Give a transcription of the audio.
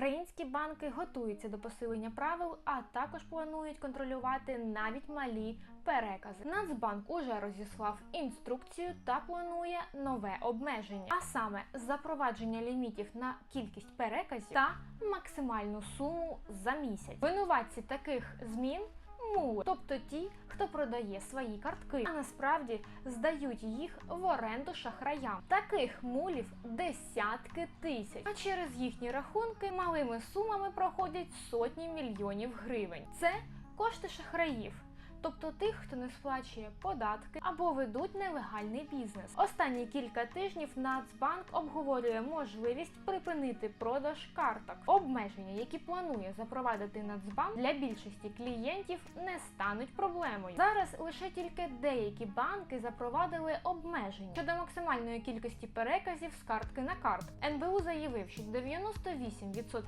Українські банки готуються до посилення правил, а також планують контролювати навіть малі перекази. Нацбанк уже розіслав інструкцію та планує нове обмеження, а саме запровадження лімітів на кількість переказів та максимальну суму за місяць. Винуватці таких змін. Мули, тобто ті, хто продає свої картки, а насправді здають їх в оренду шахраям. Таких мулів десятки тисяч. А через їхні рахунки малими сумами проходять сотні мільйонів гривень. Це кошти шахраїв. Тобто тих, хто не сплачує податки або ведуть нелегальний бізнес. Останні кілька тижнів Нацбанк обговорює можливість припинити продаж карток. Обмеження, які планує запровадити Нацбанк для більшості клієнтів, не стануть проблемою. Зараз лише тільки деякі банки запровадили обмеження щодо максимальної кількості переказів з картки на картку. НБУ заявив, що 98%